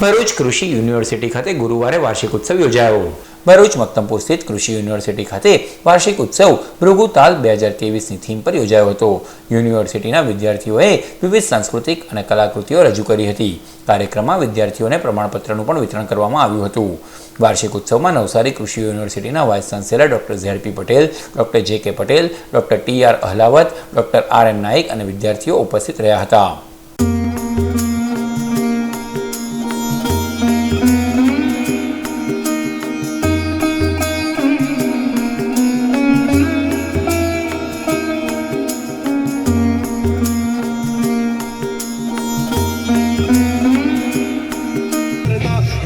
ભરૂચ કૃષિ યુનિવર્સિટી ખાતે ગુરુવારે વાર્ષિક ઉત્સવ યોજાયો. ભરૂચ મક્તમપુર સ્થિત કૃષિ યુનિવર્સિટી ખાતે વાર્ષિક ઉત્સવ ભૃગુતાલ બે હજાર ત્રેવીસની થીમ પર યોજાયો હતો. યુનિવર્સિટીના વિદ્યાર્થીઓએ વિવિધ સાંસ્કૃતિક અને કલાકૃતિઓ રજૂ કરી હતી. કાર્યક્રમમાં વિદ્યાર્થીઓને પ્રમાણપત્રનું પણ વિતરણ કરવામાં આવ્યું હતું. વાર્ષિક ઉત્સવમાં નવસારી કૃષિ યુનિવર્સિટીના vice chancellor doctor ZP Patel, doctor J K Patel, doctor T R Ahlawat, doctor R N Naik અને વિદ્યાર્થીઓ ઉપસ્થિત રહ્યા હતા.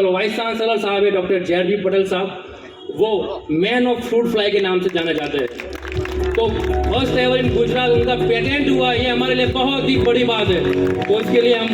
ऑनरेबल वाइस चांसलर साहब है, डॉक्टर जे पटेल साहब। वो मैन ऑफ़ फ्रूट फ्लाई के नाम से जाना जाते हैं। तो फ़र्स्ट एवर इन गुजरात उनका पेटेंट हुआ, ये हमारे लिए बहुत ही बड़ी बात है। तो उसके लिए हम